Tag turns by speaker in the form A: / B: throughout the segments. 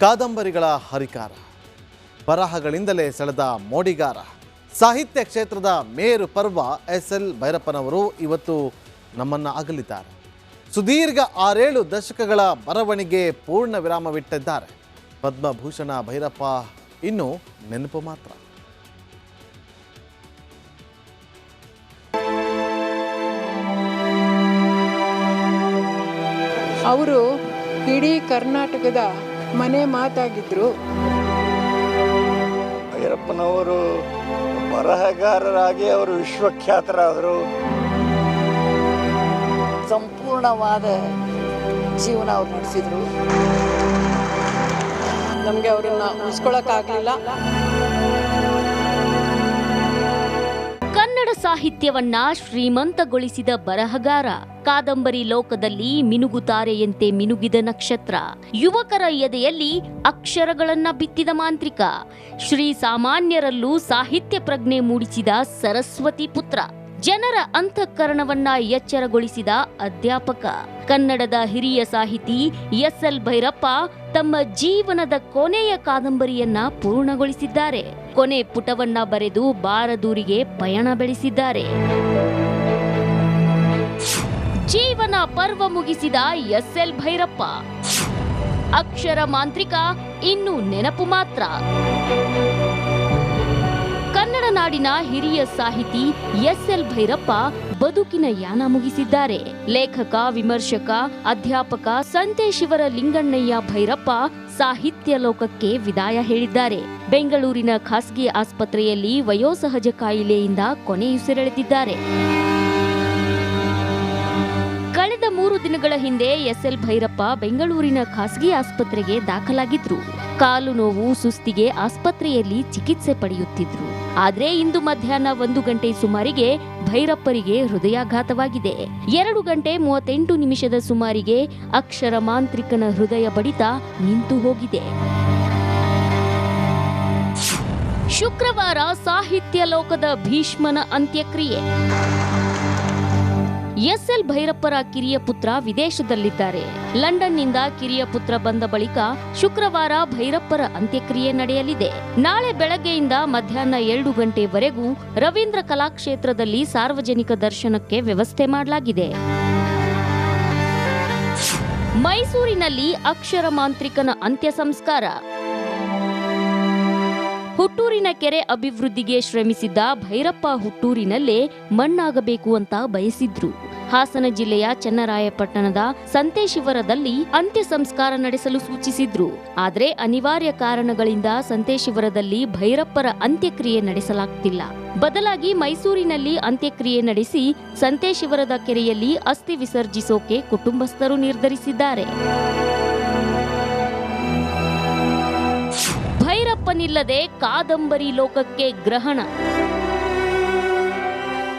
A: ಕಾದಂಬರಿಗಳ ಹರಿಕಾರ. ಬರಹಗಳಿಂದಲೇ ಸೆಳೆದ ಮೋಡಿಗಾರ. ಸಾಹಿತ್ಯ ಕ್ಷೇತ್ರದ ಮೇರು ಪರ್ವ ಎಸ್ ಎಲ್ ಭೈರಪ್ಪನವರು ಇವತ್ತು ನಮ್ಮನ್ನು ಅಗಲಿದ್ದಾರೆ. ಸುದೀರ್ಘ ಆರೇಳು ದಶಕಗಳ ಬರವಣಿಗೆ ಪೂರ್ಣ ವಿರಾಮವಿಟ್ಟಿದ್ದಾರೆ. ಪದ್ಮಭೂಷಣ ಭೈರಪ್ಪ ಇನ್ನು ನೆನಪು ಮಾತ್ರ.
B: ಅವರು ಇಡೀ ಕರ್ನಾಟಕದ ಮನೆ ಮಾತಾಗಿದ್ರು.
C: ಭೈರಪ್ಪನವರು ಬರಹಗಾರರಾಗಿ ಅವರು ವಿಶ್ವಖ್ಯಾತರಾದರು.
D: ಸಂಪೂರ್ಣವಾದ ಜೀವನ ಅವ್ರು ನಡೆಸಿದ್ರು.
B: ನಮಗೆ ಅವರನ್ನ ಉಳಿಸ್ಕೊಳಕ್ಕಾಗಲಿಲ್ಲ.
E: ಕನ್ನಡ ಸಾಹಿತ್ಯವನ್ನ ಶ್ರೀಮಂತಗೊಳಿಸಿದ ಬರಹಗಾರ. ಕಾದಂಬರಿ ಲೋಕದಲ್ಲಿ ಮಿನುಗುತಾರೆಯಂತೆ ಮಿನುಗಿದ ನಕ್ಷತ್ರ. ಯುವಕರ ಎದೆಯಲ್ಲಿ ಅಕ್ಷರಗಳನ್ನ ಬಿತ್ತಿದ ಮಾಂತ್ರಿಕ. ಶ್ರೀ ಸಾಮಾನ್ಯರಲ್ಲೂ ಸಾಹಿತ್ಯ ಪ್ರಜ್ಞೆ ಮೂಡಿಸಿದ ಸರಸ್ವತಿ ಪುತ್ರ. ಜನರ ಅಂತಃಕರಣವನ್ನ ಎಚ್ಚರಗೊಳಿಸಿದ ಅಧ್ಯಾಪಕ. ಕನ್ನಡದ ಹಿರಿಯ ಸಾಹಿತಿ ಎಸ್ ಎಲ್ ಭೈರಪ್ಪ ತಮ್ಮ ಜೀವನದ ಕೊನೆಯ ಕಾದಂಬರಿಯನ್ನ ಪೂರ್ಣಗೊಳಿಸಿದ್ದಾರೆ. ಕೊನೆ ಪುಟವನ್ನ ಬರೆದು ಬಾರದೂರಿಗೆ ಪಯಣ ಬೆಳೆಸಿದ್ದಾರೆ. ಜೀವನ ಪರ್ವ ಮುಗಿಸಿದ ಎಸ್ ಎಲ್ ಭೈರಪ್ಪ. ಅಕ್ಷರ ಮಾಂತ್ರಿಕ ಇನ್ನು ನೆನಪು ಮಾತ್ರ. ನಾಡಿನ ಹಿರಿಯ ಸಾಹಿತಿ ಎಸ್ ಎಲ್ ಭೈರಪ್ಪ ಬದುಕಿನ ಯಾನ ಮುಗಿಸಿದ್ದಾರೆ. ಲೇಖಕ, ವಿಮರ್ಶಕ, ಅಧ್ಯಾಪಕ ಸಂತೇಶಿವರ ಲಿಂಗಣ್ಣಯ್ಯ ಭೈರಪ್ಪ ಸಾಹಿತ್ಯ ಲೋಕಕ್ಕೆ ವಿದಾಯ ಹೇಳಿದ್ದಾರೆ. ಬೆಂಗಳೂರಿನ ಖಾಸಗಿ ಆಸ್ಪತ್ರೆಯಲ್ಲಿ ವಯೋಸಹಜ ಕಾಯಿಲೆಯಿಂದ ಕೊನೆಯುಸಿರೆಳೆದಿದ್ದಾರೆ ಕಳೆದ ಮೂರು ದಿನಗಳ ಹಿಂದೆ ಎಸ್ಎಲ್ ಭೈರಪ್ಪ ಬೆಂಗಳೂರಿನ ಖಾಸಗಿ ಆಸ್ಪತ್ರೆಗೆ ದಾಖಲಾಗಿದ್ರು. ಕಾಲು ನೋವು ಸುಸ್ತಿಗೆ ಆಸ್ಪತ್ರೆಯಲ್ಲಿ ಚಿಕಿತ್ಸೆ ಪಡೆಯುತ್ತಿದ್ರು. ಆದ್ರೆ ಇಂದು ಮಧ್ಯಾಹ್ನ ಒಂದು ಗಂಟೆ ಸುಮಾರಿಗೆ ಭೈರಪ್ಪರಿಗೆ ಹೃದಯಾಘಾತವಾಗಿದೆ. ಎರಡು ಗಂಟೆ ಮೂವತ್ತೆಂಟು ನಿಮಿಷದ ಸುಮಾರಿಗೆ ಅಕ್ಷರ ಮಾಂತ್ರಿಕನ ಹೃದಯ ಬಡಿತ ನಿಂತು ಹೋಗಿದೆ. ಶುಕ್ರವಾರ ಸಾಹಿತ್ಯ ಲೋಕದ ಭೀಷ್ಮನ ಅಂತ್ಯಕ್ರಿಯೆ. ಎಸ್ಎಲ್ ಭೈರಪ್ಪರ ಕಿರಿಯ ಪುತ್ರ ವಿದೇಶದಲ್ಲಿದ್ದಾರೆ. ಲಂಡನ್ನಿಂದ ಕಿರಿಯ ಪುತ್ರ ಬಂದ ಬಳಿಕ ಶುಕ್ರವಾರ ಭೈರಪ್ಪರ ಅಂತ್ಯಕ್ರಿಯೆ ನಡೆಯಲಿದೆ. ನಾಳೆ ಬೆಳಗ್ಗೆಯಿಂದ ಮಧ್ಯಾಹ್ನ ಎರಡು ಗಂಟೆವರೆಗೂ ರವೀಂದ್ರ ಕಲಾಕ್ಷೇತ್ರದಲ್ಲಿ ಸಾರ್ವಜನಿಕ ದರ್ಶನಕ್ಕೆ ವ್ಯವಸ್ಥೆ ಮಾಡಲಾಗಿದೆ. ಮೈಸೂರಿನಲ್ಲಿ ಅಕ್ಷರ ಮಾಂತ್ರಿಕನ ಅಂತ್ಯ ಸಂಸ್ಕಾರ. ಹುಟ್ಟೂರಿನ ಕೆರೆ ಅಭಿವೃದ್ಧಿಗೆ ಶ್ರಮಿಸಿದ್ದ ಭೈರಪ್ಪ ಹುಟ್ಟೂರಿನಲ್ಲೇ ಮಣ್ಣಾಗಬೇಕು ಅಂತ ಬಯಸಿದ್ರು. ಹಾಸನ ಜಿಲ್ಲೆಯ ಚನ್ನರಾಯಪಟ್ಟಣದ ಸಂತೇಶಿವರದಲ್ಲಿ ಅಂತ್ಯ ಸಂಸ್ಕಾರ ನಡೆಸಲು ಸೂಚಿಸಿದ್ರು. ಆದರೆ ಅನಿವಾರ್ಯ ಕಾರಣಗಳಿಂದ ಸಂತೇಶಿವರದಲ್ಲಿ ಭೈರಪ್ಪರ ಅಂತ್ಯಕ್ರಿಯೆ ನಡೆಸಲಾಗ್ತಿಲ್ಲ. ಬದಲಾಗಿ ಮೈಸೂರಿನಲ್ಲಿ ಅಂತ್ಯಕ್ರಿಯೆ ನಡೆಸಿ ಸಂತೇಶಿವರದ ಕೆರೆಯಲ್ಲಿ ಅಸ್ಥಿ ವಿಸರ್ಜಿಸೋಕೆ ಕುಟುಂಬಸ್ಥರು ನಿರ್ಧರಿಸಿದ್ದಾರೆ. ಭೈರಪ್ಪನಿಲ್ಲದೆ ಕಾದಂಬರಿ ಲೋಕಕ್ಕೆ ಗ್ರಹಣ.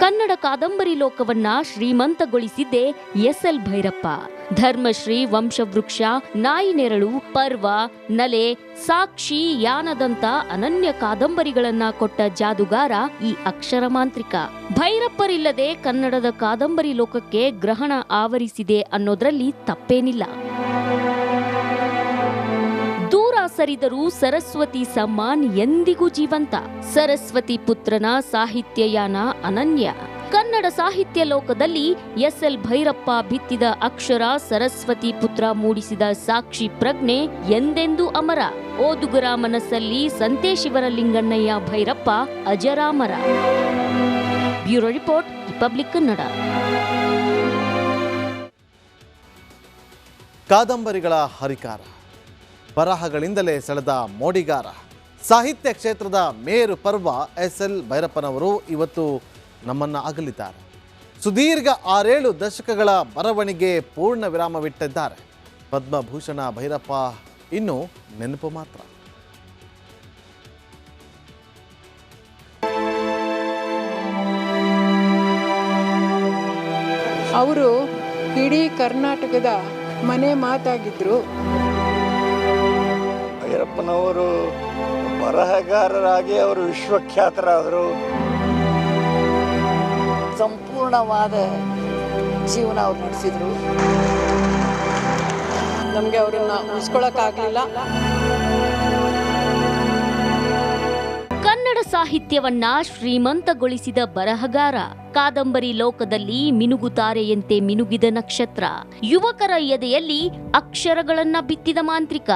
E: ಕನ್ನಡ ಕಾದಂಬರಿ ಲೋಕವನ್ನ ಶ್ರೀಮಂತಗೊಳಿಸಿದ್ದೇ ಎಸ್ ಎಲ್ ಭೈರಪ್ಪ. ಧರ್ಮಶ್ರೀ, ವಂಶವೃಕ್ಷ, ನಾಯಿ ನೆರಳು, ಪರ್ವ, ನಲೆ, ಸಾಕ್ಷಿ, ಯಾನದಂತ ಅನನ್ಯ ಕಾದಂಬರಿಗಳನ್ನ ಕೊಟ್ಟ ಜಾದುಗಾರ ಈ ಅಕ್ಷರ ಮಾಂತ್ರಿಕ. ಭೈರಪ್ಪರಿಲ್ಲದೆ ಕನ್ನಡದ ಕಾದಂಬರಿ ಲೋಕಕ್ಕೆ ಗ್ರಹಣ ಆವರಿಸಿದೆ ಅನ್ನೋದ್ರಲ್ಲಿ ತಪ್ಪೇನಿಲ್ಲ. ಸರಿದರೂ ಸರಸ್ವತಿ ಸಮ್ಮಾನ್ ಎಂದಿಗೂ ಜೀವಂತ. ಸರಸ್ವತಿ ಪುತ್ರನ ಸಾಹಿತ್ಯಯಾನ ಅನನ್ಯ. ಕನ್ನಡ ಸಾಹಿತ್ಯ ಲೋಕದಲ್ಲಿ ಎಸ್ ಎಲ್ ಭೈರಪ್ಪ ಬಿತ್ತಿದ ಅಕ್ಷರ ಸರಸ್ವತಿ ಪುತ್ರ ಮೂಡಿಸಿದ ಸಾಕ್ಷಿ ಪ್ರಜ್ಞೆ ಎಂದೆಂದೂ ಅಮರ. ಓದುಗರ ಮನಸ್ಸಲ್ಲಿ ಸಂತೇಶಿವರ Lingannaiah Bhyrappa ಅಜರಾಮರ. Bureau report, Republic Kannada.
A: ಕಾದಂಬರಿಗಳ ಹರಿಕಾರ. ಬರಹಗಳಿಂದಲೇ ಸೆಳೆದ ಮೋಡಿಗಾರ. ಸಾಹಿತ್ಯ ಕ್ಷೇತ್ರದ ಮೇರು ಪರ್ವ ಎಸ್ ಎಲ್ ಭೈರಪ್ಪನವರು ಇವತ್ತು ನಮ್ಮನ್ನು ಅಗಲಿದ್ದಾರೆ. ಸುದೀರ್ಘ ಆರೇಳು ದಶಕಗಳ ಬರವಣಿಗೆ ಪೂರ್ಣ ವಿರಾಮವಿಟ್ಟಿದ್ದಾರೆ. ಪದ್ಮಭೂಷಣ ಭೈರಪ್ಪ ಇನ್ನು ನೆನಪು ಮಾತ್ರ.
B: ಅವರು ಇಡೀ ಕರ್ನಾಟಕದ ಮನೆ ಮಾತಾಗಿದ್ರು.
C: ಭೈರಪ್ಪನವರು ಬರಹಗಾರರಾಗಿ ಅವರು ವಿಶ್ವಖ್ಯಾತರಾದರು.
D: ಸಂಪೂರ್ಣವಾದ ಜೀವನ ಅವ್ರು ನಡೆಸಿದ್ರು.
B: ನಮಗೆ ಅವರನ್ನ ಉಳಿಸ್ಕೊಳಕ್ಕಾಗಲಿಲ್ಲ.
E: ಸಾಹಿತ್ಯವನ್ನ ಶ್ರೀಮಂತಗೊಳಿಸಿದ ಬರಹಗಾರ. ಕಾದಂಬರಿ ಲೋಕದಲ್ಲಿ ಮಿನುಗುತಾರೆಯಂತೆ ಮಿನುಗಿದ ನಕ್ಷತ್ರ. ಯುವಕರ ಎದೆಯಲ್ಲಿ ಅಕ್ಷರಗಳನ್ನ ಬಿತ್ತಿದ ಮಾಂತ್ರಿಕ.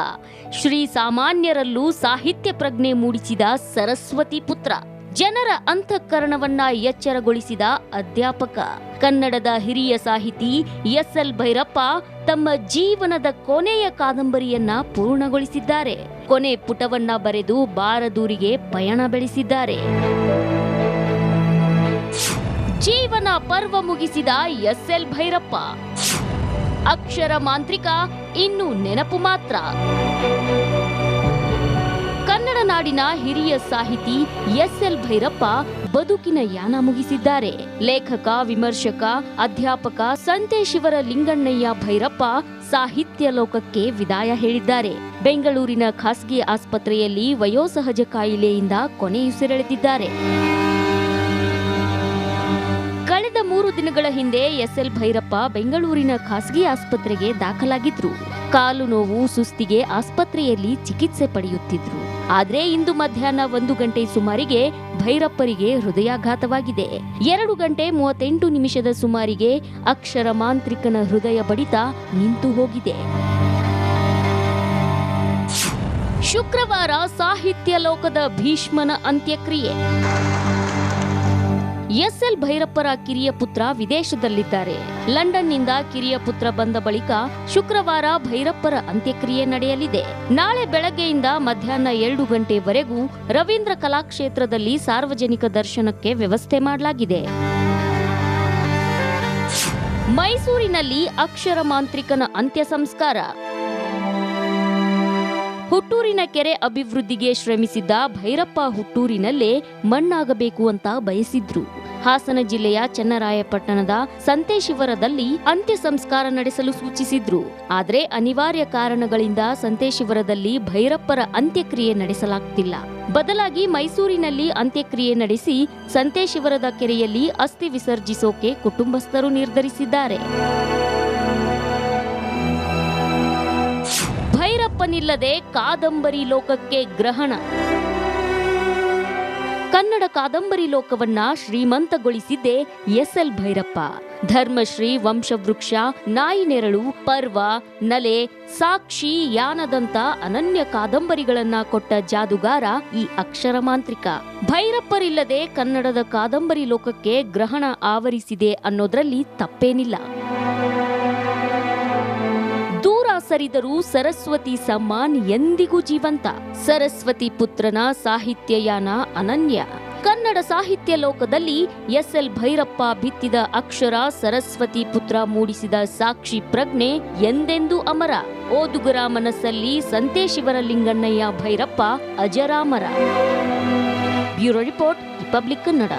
E: ಶ್ರೀ ಸಾಮಾನ್ಯರಲ್ಲೂ ಸಾಹಿತ್ಯ ಪ್ರಜ್ಞೆ ಮೂಡಿಸಿದ ಸರಸ್ವತಿ ಪುತ್ರ. ಜನರ ಅಂತಃಕರಣವನ್ನ ಎಚ್ಚರಗೊಳಿಸಿದ ಅಧ್ಯಾಪಕ. ಕನ್ನಡದ ಹಿರಿಯ ಸಾಹಿತಿ ಎಸ್ ಎಲ್ ಭೈರಪ್ಪ ತಮ್ಮ ಜೀವನದ ಕೊನೆಯ ಕಾದಂಬರಿಯನ್ನ ಪೂರ್ಣಗೊಳಿಸಿದ್ದಾರೆ. ಕೊನೆ ಪುಟವನ್ನ ಬರೆದು ಬಾರದೂರಿಗೆ ಪಯಣ ಬೆಳೆಸಿದ್ದಾರೆ. ಜೀವನ ಪರ್ವ ಮುಗಿಸಿದ ಎಸ್ ಎಲ್ ಭೈರಪ್ಪ. ಅಕ್ಷರ ಮಾಂತ್ರಿಕ ಇನ್ನು ನೆನಪು ಮಾತ್ರ. ಕನ್ನಡ ನಾಡಿನ ಹಿರಿಯ ಸಾಹಿತಿ ಎಸ್ ಎಲ್ ಭೈರಪ್ಪ ಬದುಕಿನ ಯಾನ ಮುಗಿಸಿದ್ದಾರೆ. ಲೇಖಕ, ವಿಮರ್ಶಕ, ಅಧ್ಯಾಪಕ ಸಂತೇಶಿವರ ಲಿಂಗಣ್ಣಯ್ಯ ಭೈರಪ್ಪ ಸಾಹಿತ್ಯ ಲೋಕಕ್ಕೆ ವಿದಾಯ ಹೇಳಿದ್ದಾರೆ. ಬೆಂಗಳೂರಿನ ಖಾಸಗಿ ಆಸ್ಪತ್ರೆಯಲ್ಲಿ ವಯೋಸಹಜ ಕಾಯಿಲೆಯಿಂದ ಕೊನೆಯುಸಿರೆಳೆದಿದ್ದಾರೆ ಕಳೆದ ಮೂರು ದಿನಗಳ ಹಿಂದೆ ಎಸ್ಎಲ್ ಭೈರಪ್ಪ ಬೆಂಗಳೂರಿನ ಖಾಸಗಿ ಆಸ್ಪತ್ರೆಗೆ ದಾಖಲಾಗಿದ್ರು. ಕಾಲು ನೋವು, ಸುಸ್ತಿಗೆ ಆಸ್ಪತ್ರೆಯಲ್ಲಿ ಚಿಕಿತ್ಸೆ ಪಡೆಯುತ್ತಿದ್ರು. ಆದರೆ ಇಂದು ಮಧ್ಯಾಹ್ನ ಒಂದು ಗಂಟೆ ಸುಮಾರಿಗೆ ಭೈರಪ್ಪರಿಗೆ ಹೃದಯಾಘಾತವಾಗಿದೆ. ಎರಡು ಗಂಟೆ ಮೂವತ್ತೆಂಟು ನಿಮಿಷದ ಸುಮಾರಿಗೆ ಅಕ್ಷರ ಮಾಂತ್ರಿಕನ ಹೃದಯ ಬಡಿತ ನಿಂತು ಹೋಗಿದೆ. ಶುಕ್ರವಾರ ಸಾಹಿತ್ಯ ಲೋಕದ ಭೀಷ್ಮನ ಅಂತ್ಯಕ್ರಿಯೆ. ಎಸ್ಎಲ್ ಭೈರಪ್ಪರ ಕಿರಿಯ ಪುತ್ರ ವಿದೇಶದಲ್ಲಿದ್ದಾರೆ. ಲಂಡನ್ನಿಂದ ಕಿರಿಯ ಪುತ್ರ ಬಂದ ಬಳಿಕ ಶುಕ್ರವಾರ ಭೈರಪ್ಪರ ಅಂತ್ಯಕ್ರಿಯೆ ನಡೆಯಲಿದೆ. ನಾಳೆ ಬೆಳಗ್ಗೆಯಿಂದ ಮಧ್ಯಾಹ್ನ ಎರಡು ಗಂಟೆವರೆಗೂ ರವೀಂದ್ರ ಕಲಾಕ್ಷೇತ್ರದಲ್ಲಿ ಸಾರ್ವಜನಿಕ ದರ್ಶನಕ್ಕೆ ವ್ಯವಸ್ಥೆ ಮಾಡಲಾಗಿದೆ. ಮೈಸೂರಿನಲ್ಲಿ ಅಕ್ಷರ ಮಾಂತ್ರಿಕನ ಅಂತ್ಯ ಸಂಸ್ಕಾರ. ಹುಟ್ಟೂರಿನ ಕೆರೆ ಅಭಿವೃದ್ಧಿಗೆ ಶ್ರಮಿಸಿದ್ದ ಭೈರಪ್ಪ ಹುಟ್ಟೂರಿನಲ್ಲೇ ಮಣ್ಣಾಗಬೇಕು ಅಂತ ಬಯಸಿದ್ರು. ಹಾಸನ ಜಿಲ್ಲೆಯ ಚನ್ನರಾಯಪಟ್ಟಣದ ಸಂತೇಶಿವರದಲ್ಲಿ ಅಂತ್ಯ ಸಂಸ್ಕಾರ ನಡೆಸಲು ಸೂಚಿಸಿದ್ರು. ಆದರೆ ಅನಿವಾರ್ಯ ಕಾರಣಗಳಿಂದ ಸಂತೇಶಿವರದಲ್ಲಿ ಭೈರಪ್ಪರ ಅಂತ್ಯಕ್ರಿಯೆ ನಡೆಸಲಾಗ್ತಿಲ್ಲ. ಬದಲಾಗಿ ಮೈಸೂರಿನಲ್ಲಿ ಅಂತ್ಯಕ್ರಿಯೆ ನಡೆಸಿ ಸಂತೇಶಿವರದ ಕೆರೆಯಲ್ಲಿ ಅಸ್ಥಿ ವಿಸರ್ಜಿಸೋಕೆ ಕುಟುಂಬಸ್ಥರು ನಿರ್ಧರಿಸಿದ್ದಾರೆ. ಭೈರಪ್ಪನಿಲ್ಲದೆ ಕಾದಂಬರಿ ಲೋಕಕ್ಕೆ ಗ್ರಹಣ. ಕನ್ನಡ ಕಾದಂಬರಿ ಲೋಕವನ್ನ ಶ್ರೀಮಂತಗೊಳಿಸಿದ್ದೇ ಎಸ್ ಎಲ್ ಭೈರಪ್ಪ. ಧರ್ಮಶ್ರೀ, ವಂಶವೃಕ್ಷ, ನಾಯಿ ನೆರಳು, ಪರ್ವ, ನಲೆ, ಸಾಕ್ಷಿ, ಯಾನದಂತ ಅನನ್ಯ ಕಾದಂಬರಿಗಳನ್ನ ಕೊಟ್ಟ ಜಾದುಗಾರ ಈ ಅಕ್ಷರ ಮಾಂತ್ರಿಕ. ಭೈರಪ್ಪರಿಲ್ಲದೆ ಕನ್ನಡದ ಕಾದಂಬರಿ ಲೋಕಕ್ಕೆ ಗ್ರಹಣ ಆವರಿಸಿದೆ ಅನ್ನೋದ್ರಲ್ಲಿ ತಪ್ಪೇನಿಲ್ಲ. ಸರಿದರೂ ಸರಸ್ವತಿ ಸಮ್ಮಾನ್ ಎಂದಿಗೂ ಜೀವಂತ. ಸರಸ್ವತಿ ಪುತ್ರನ ಸಾಹಿತ್ಯಯಾನ ಅನನ್ಯ. ಕನ್ನಡ ಸಾಹಿತ್ಯ ಲೋಕದಲ್ಲಿ ಎಸ್ ಎಲ್ ಭೈರಪ್ಪ ಬಿತ್ತಿದ ಅಕ್ಷರ ಸರಸ್ವತಿ ಪುತ್ರ ಮೂಡಿಸಿದ ಸಾಕ್ಷಿ ಪ್ರಜ್ಞೆ ಎಂದೆಂದೂ ಅಮರ. ಓದುಗರ ಮನಸ್ಸಲ್ಲಿ ಸಂತೇಶಿವರ Lingannaiah Bhyrappa ಅಜರಾಮರ. Bureau report, Republic Kannada.